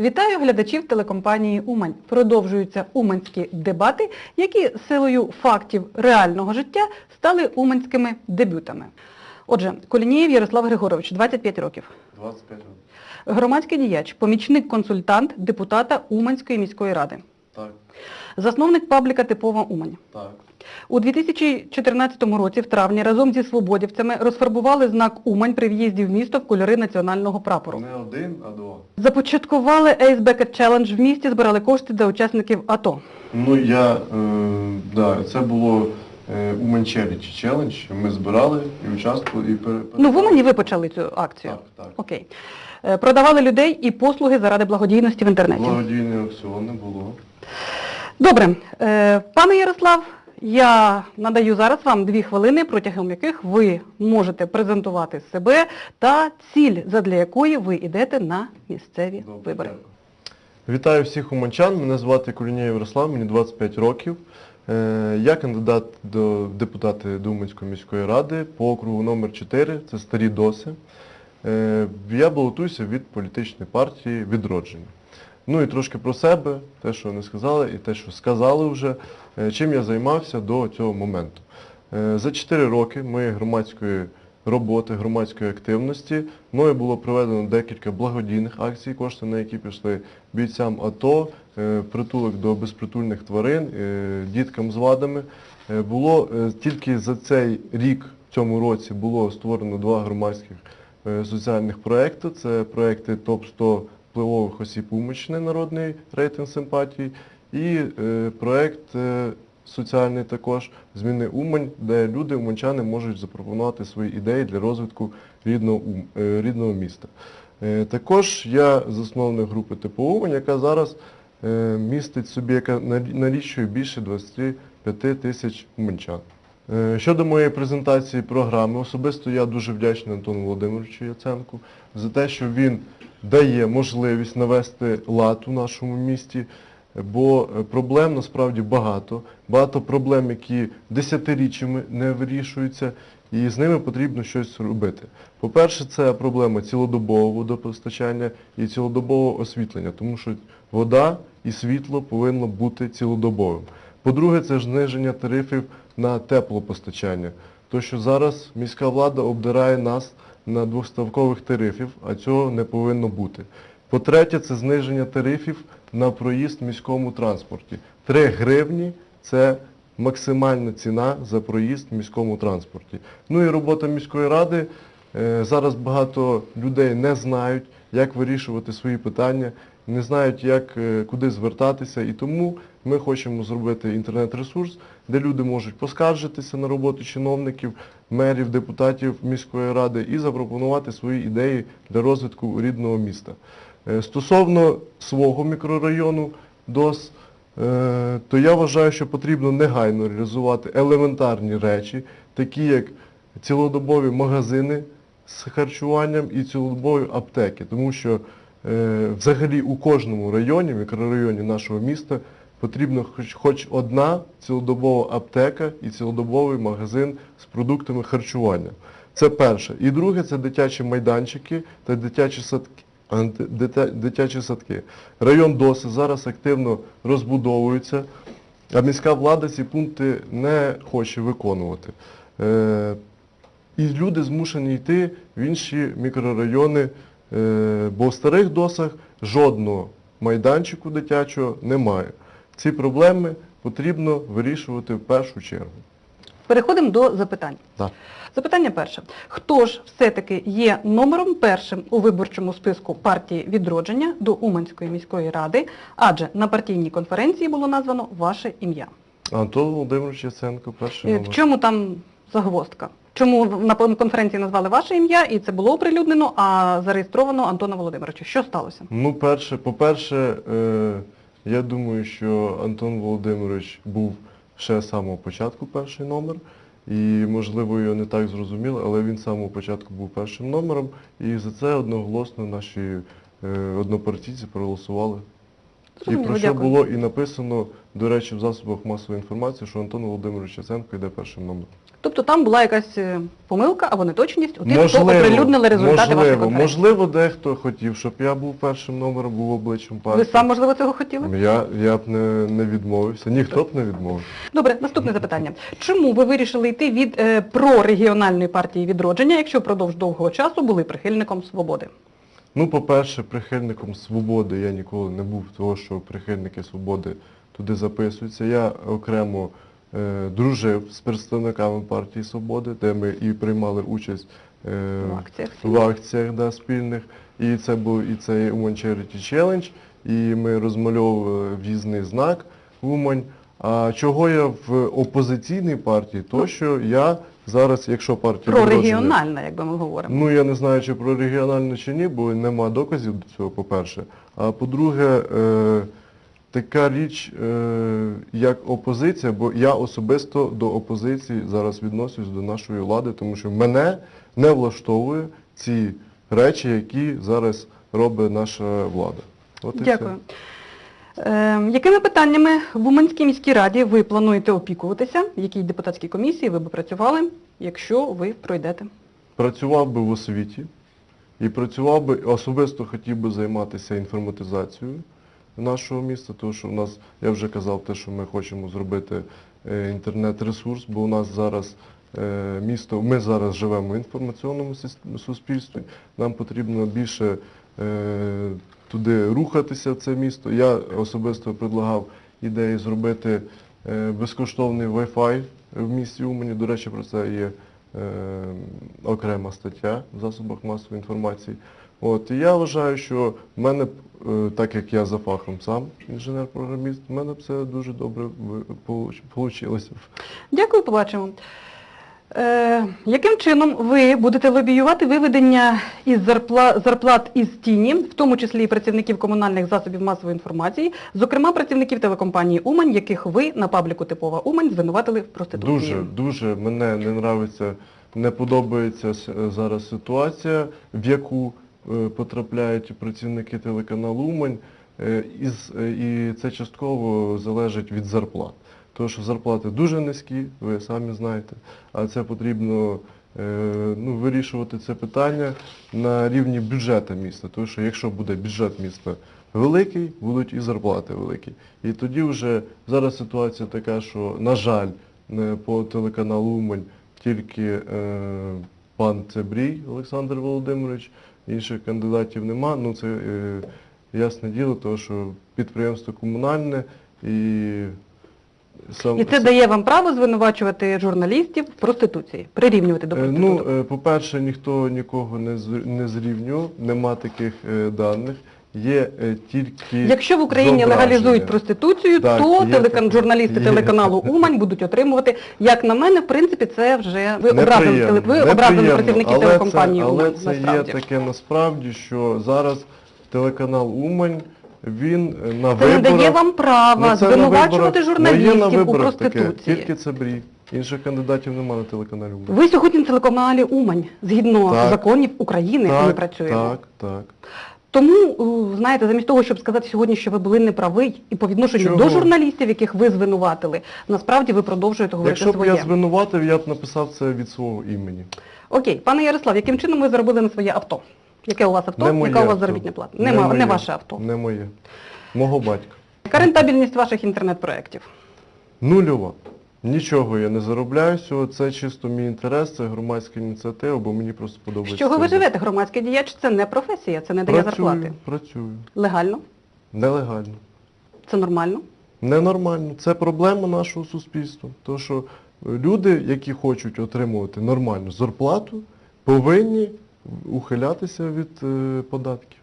Вітаю глядачів телекомпанії Умань. Продовжуються уманські дебати, які силою фактів реального життя стали уманськими дебютами. Отже, Колінієв Ярослав Григорович, 25 років. 25 років. Громадський діяч, помічник-консультант депутата Уманської міської ради. Так, Засновник пабліка Типова Умань. так. У 2014 році в травні разом зі свободівцями розфарбували знак Умань при в'їзді в місто в кольори національного прапору. Не один, а два. Започаткували Ace Bucket Challenge в місті, збирали кошти для учасників АТО. Ну я, е, да, це було е, Умань Charity Challenge. Ми збирали і участвували. І пере- Ну, в Умані ви почали цю акцію. Так, так. Окей. Е, Продавали людей і послуги заради благодійності в інтернеті. Благодійний аукціон не було. Добре. Е, Пане Ярослав, я надаю зараз вам дві хвилини, протягом яких ви можете презентувати себе та ціль, задля якої ви йдете на місцеві Добре, вибори. Вітаю всіх уманчан, мене звати Кулінєв Ярослав, мені 25 років. Е, Я кандидат до депутати Думанської міської ради по округу номер 4 це Старі Доси. Е, Я балотуюся від політичної партії «Відродження». Ну і трошки про себе, те, що не сказали, і те, що сказали вже, е, чим я займався до цього моменту. Е, За 4 роки моєї громадської роботи, громадської активності мною було проведено декілька благодійних акцій, кошти на які пішли бійцям АТО, е, притулок до безпритульних тварин, діткам з вадами. Було тільки за цей рік, в цьому році, було створено два громадських соціальних проекти. Це проекти ТОП-100 впливових осіб Умичне, народний рейтинг симпатій, і е, проект е, соціальний також Зміни Умань, де люди, уманчани можуть запропонувати свої ідеї для розвитку рідного, е, рідного міста. Також я засновник групи типу Умань, яка зараз містить собі, яка налічує більше 25 тисяч уманчан. Е, Щодо моєї презентації програми, особисто я дуже вдячний Антону Володимировичу Яценку за те, що він дає можливість навести лад у нашому місті, бо е, проблем насправді багато. Багато проблем, які десятиріччями не вирішуються, і з ними потрібно щось робити. По-перше, це проблема цілодобового водопостачання і цілодобового освітлення, тому що вода і світло повинно бути цілодобовим. По-друге, це зниження тарифів на теплопостачання. То, що зараз міська влада обдирає нас на двоставкових тарифів, а цього не повинно бути. По-третє, це зниження тарифів на проїзд в міському транспорті. 3 гривні це максимальна ціна за проїзд в міському транспорті. Ну і робота міської ради. Е, Зараз багато людей не знають, як вирішувати свої питання, не знають, як, е, куди звертатися. І тому ми хочемо зробити інтернет-ресурс, де люди можуть поскаржитися на роботу чиновників, мерів, депутатів міської ради і запропонувати свої ідеї для розвитку рідного міста. Е, Стосовно свого мікрорайону ДОС, е, то я вважаю, що потрібно негайно реалізувати елементарні речі, такі як цілодобові магазини з харчуванням і цілодобові аптеки, тому що е, взагалі у кожному районі, мікрорайоні нашого міста потрібна хоч, хоч одна цілодобова аптека і цілодобовий магазин з продуктами харчування. Це перше. І друге це дитячі майданчики та дитячі садки. Дитячі садки. Район ДОСи зараз активно розбудовується, а міська влада ці пункти не хоче виконувати. Е, і люди змушені йти в інші мікрорайони, е, бо в старих досах жодного майданчику дитячого немає. Ці проблеми потрібно вирішувати в першу чергу. Переходимо до запитань. Так. Запитання перше. Хто ж все-таки є номером першим у виборчому списку партії відродження до Уманської міської ради, адже на партійній конференції було названо ваше ім'я. Антон Володимирович Яценко, перший Е, номер. В чому там загвоздка? Чому на конференції назвали ваше ім'я і це було оприлюднено, а зареєстровано Антона Володимировича? Що сталося? Ну, перше, по-перше, е, я думаю, що Антон Володимирович був ще з самого початку перший номер. І, можливо, його не так зрозуміли, але він з самого початку був першим номером. І за це одноголосно наші е, однопартійці проголосували. І про що дякую. було і написано, до речі, в засобах масової інформації, що Антон Володимирович Яценко йде першим номером. Тобто там була якась е, помилка або неточність у тих, хто оприлюднили результати вашої можливо, конференції. можливо, дехто хотів, щоб я був першим номером, був обличчям партії. Ви сам, можливо, цього хотіли? Я, я б не, не відмовився, ніхто б не відмовився. Добре, наступне запитання. Чому ви вирішили йти від е, прорегіональної партії відродження, якщо впродовж довгого часу були прихильником свободи? Ну, по-перше, прихильником свободи я ніколи не був, того, що прихильники свободи туди записуються. Я окремо дружив з представниками партії Свободи, де ми і приймали участь е, В акціях в акціях да, спільних. І це був і цей Умань Charity Challenge, і ми розмальовували в'їзний знак Умань. А чого я в опозиційній партії? То, що я зараз, якщо партія «Відродження» Прорегіональна, як би ми говоримо. Ну, я не знаю, чи про регіональну чи ні, бо нема доказів до цього, по-перше. А по-друге, е, така річ, е, як опозиція, бо я особисто до опозиції зараз відношусь до нашої влади, тому що мене не влаштовує ці речі, які зараз робить наша влада. От і Дякую. Е, якими питаннями в Уманській міській раді ви плануєте опікуватися? В якій депутатській комісії ви б працювали, якщо ви пройдете? Працював би в освіті і працював би, особисто хотів би займатися інформатизацією нашого міста, тому що в нас, я вже казав, те, що ми хочемо зробити е, інтернет-ресурс, бо у нас зараз е, місто, ми зараз живемо в інформаційному суспільстві, нам потрібно більше е, туди рухатися в це місто. Я особисто предлагав ідеї зробити безкоштовний Wi-Fi в місті Умані. До речі, про це є окрема стаття в засобах масової інформації. От, і я вважаю, що в мене, е, так як я за фахом сам інженер-програміст, в мене це дуже добре вийшло. Дякую, побачимо. Е, яким чином ви будете лобіювати виведення із зарпла- зарплат із тіні, в тому числі і працівників комунальних засобів масової інформації, зокрема працівників телекомпанії Умань, яких ви на пабліку Типова Умань звинуватили в проституції? Дуже, дуже мене не нравиться, не подобається зараз ситуація, в яку потрапляють працівники телеканалу Умань, е, е, і це частково залежить від зарплат. Тому що зарплати дуже низькі, ви самі знаєте, а це потрібно е, ну, вирішувати це питання на рівні бюджету міста. Тому що якщо буде бюджет міста великий, будуть і зарплати великі. І тоді вже зараз ситуація така, що, на жаль, по телеканалу Умань тільки е, пан Цебрій Олександр Володимирович, інших кандидатів нема. Ну це е, ясне діло, тому що підприємство комунальне і сам І це дає вам право звинувачувати журналістів в проституції, прирівнювати до проституції? Ну, е, по-перше, ніхто нікого не з- не зрівнював, нема таких е, даних. Є е, тільки Якщо в Україні зображення. легалізують проституцію, Так, то телекан... журналісти Є. телеканалу Умань будуть отримувати, як на мене, в принципі, це вже ви образили, ви образили працівників телекомпанії це, Але це насправді. є таке насправді, що зараз телеканал Умань, він е, на Це не дає вам права Ну, звинувачувати виборах- Ну, журналістів у виборах таке, проституції. Тільки це брій. Інших кандидатів немає на телеканалі Умань. Ви сьогодні на телеканалі Умань, згідно Так. законів України, ми так, працюємо. так, так. Тому, е, знаєте, замість того, щоб сказати сьогодні, що ви були неправий, і по відношенню Чого? до журналістів, яких ви звинуватили, насправді ви продовжуєте говорити Якщо б своє. я звинуватив, я б написав це від свого імені. Окей, пане Ярослав, яким чином ви заробили на своє авто? Яке у вас авто? Не Яка у вас заробітна плата? Не не моє. ваше авто. Не моє. Мого батька. Яка рентабельність ваших інтернет-проєктів? Нульова. Нічого я не заробляю з цього, це чисто мій інтерес, це громадська ініціатива, бо мені просто З подобається. чого ви живете? Громадський діяч це не професія, це не дає Працюю, зарплати. працюю. Легально? Нелегально. Це нормально? Ненормально. Це проблема нашого суспільства. Тому що е, люди, які хочуть отримувати нормальну зарплату, повинні ухилятися від е, податків.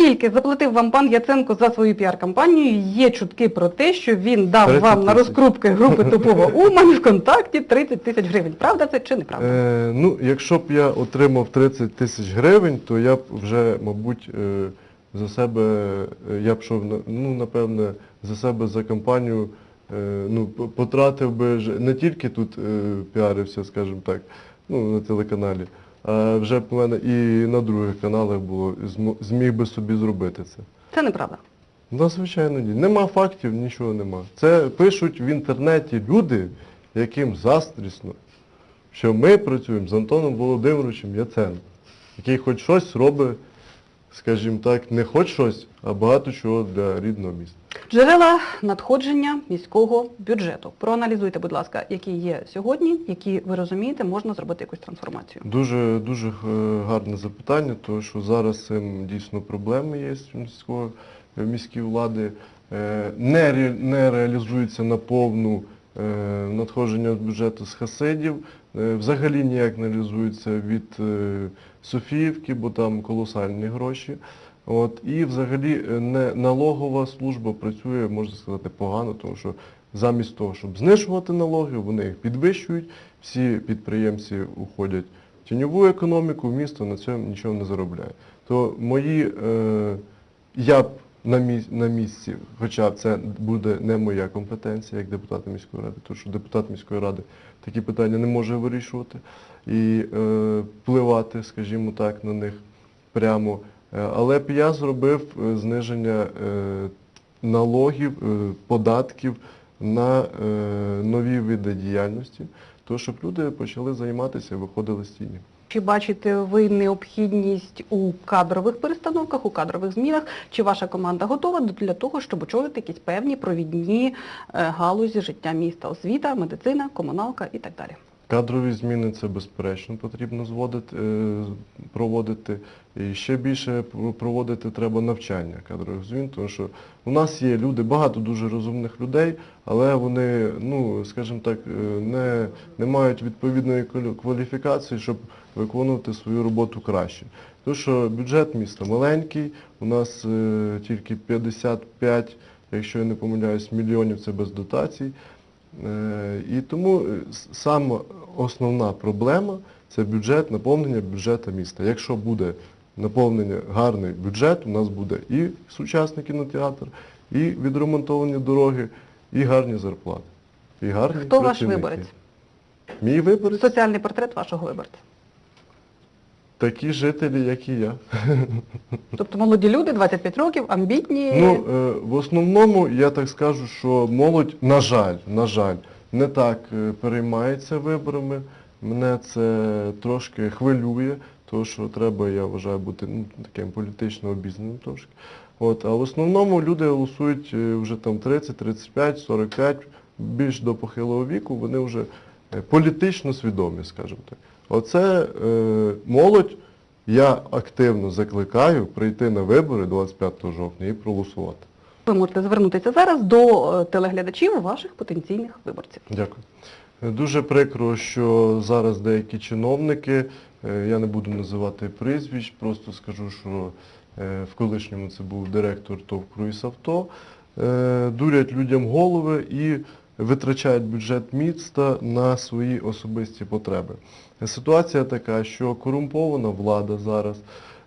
Скільки заплатив вам пан Яценко за свою піар-кампанію? Є чутки про те, що він дав 30 вам на розкрупки групи Топова Умань ВКонтакті 30 тисяч гривень. Правда це чи неправда? Е, ну, якщо б я отримав 30 тисяч гривень, то я б вже, мабуть, е, за себе, е, я б йшов, на- ну, напевне, за себе за кампанію, е, ну, потратив би не тільки тут е, піарився, скажімо так, ну, на телеканалі, вже б в мене і на других каналах було, змо- зміг би собі зробити це. Це неправда. Ну, звичайно, ні. Нема фактів, нічого нема. Це пишуть в інтернеті люди, яким застрісно, що ми працюємо з Антоном Володимировичем Яценком, який хоч щось робить, скажімо так, не хоч щось, а багато чого для рідного міста. Джерела надходження міського бюджету. Проаналізуйте, будь ласка, які є сьогодні, які ви розумієте, можна зробити якусь трансформацію. Дуже дуже е, гарне запитання, тому що зараз дійсно проблеми є в міській влади. Е, Не, ре- не реалізується наповну е, надходження бюджету з хасидів, взагалі ніяк не реалізується від Софіївки, бо там колосальні гроші. От, і взагалі е, не, налогова служба працює, можна сказати, погано, тому що замість того, щоб знижувати налоги, вони їх підвищують, всі підприємці уходять в тіньову економіку, місто на цьому нічого не заробляє. То мої, е, я б на, міс, на місці, хоча це буде не моя компетенція як депутата міської ради, тому що депутат міської ради такі питання не може вирішувати і е, впливати, скажімо так, на них прямо. Е, Але б я зробив е, зниження е, налогів, податків на нові види діяльності, то щоб люди почали займатися і виходили з тіні. Чи бачите ви необхідність у кадрових перестановках, у кадрових змінах? Чи ваша команда готова для того, щоб очолити якісь певні провідні галузі життя міста, освіта, медицина, комуналка і так далі? Кадрові зміни це безперечно потрібно е, проводити. І ще більше проводити треба навчання кадрових змін, тому що у нас є люди, багато дуже розумних людей, але вони, ну, скажімо так, е, не, не мають відповідної кваліфікації, щоб виконувати свою роботу краще. Тому що бюджет міста маленький, у нас е, тільки 55, якщо я не помиляюсь, мільйонів це без дотацій. Е, І тому е, саме основна проблема це бюджет, наповнення бюджету міста. Якщо буде наповнення гарний бюджет, у нас буде і сучасний кінотеатр, і відремонтовані дороги, і гарні зарплати. І гарні Хто ваш виборець? Мій виборець Соціальний портрет вашого виборця. Такі жителі, як і я. Тобто молоді люди, 25 років, амбітні. Ну, е, в основному я так скажу, що молодь, на жаль, на жаль, не так е, переймається виборами. Мене це трошки хвилює, тому що треба, я вважаю, бути ну, таким політично обізнаним трошки. От, а в основному люди голосують е, вже там 30, 35, 45, більш до похилого віку, вони вже політично свідомі, скажімо так. Оце е, молодь, я активно закликаю прийти на вибори 25 жовтня і проголосувати. Ви можете звернутися зараз до е, телеглядачів ваших потенційних виборців. Дякую. Е, Дуже прикро, що зараз деякі чиновники, е, я не буду називати прізвищ, просто скажу, що е, в колишньому це був директор ТОВ «Круїз Авто», е, дурять людям голови і витрачають бюджет міста на свої особисті потреби. Ситуація така, що корумпована влада зараз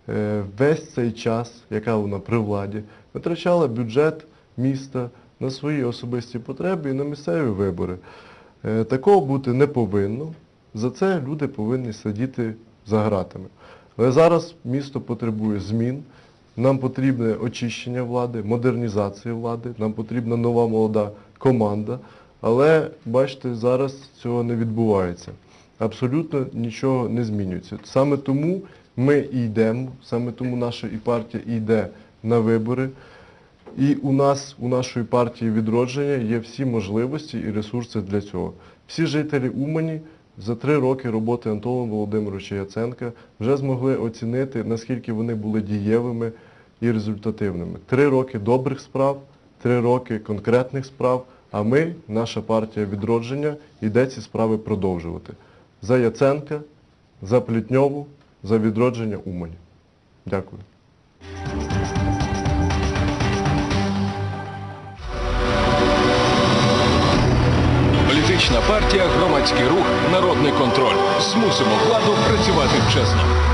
е, весь цей час, яка вона при владі, витрачала бюджет міста на свої особисті потреби і на місцеві вибори. Е, Такого бути не повинно. За це люди повинні сидіти за гратами. Але зараз місто потребує змін. Нам потрібне очищення влади, модернізація влади, нам потрібна нова молода команда. Але, бачите, зараз цього не відбувається. Абсолютно нічого не змінюється. Саме тому ми і йдемо, саме тому наша і партія йде на вибори. І у нас, у нашої партії відродження є всі можливості і ресурси для цього. Всі жителі Умані за три роки роботи Антона Володимировича Яценка вже змогли оцінити, наскільки вони були дієвими і результативними. Три роки добрих справ, три роки конкретних справ, а ми, наша партія відродження, йде ці справи продовжувати. За Яценка, за Плітньову, за відродження Умані. Дякую. Політична партія, громадський рух, народний контроль. Змусимо владу працювати чесно.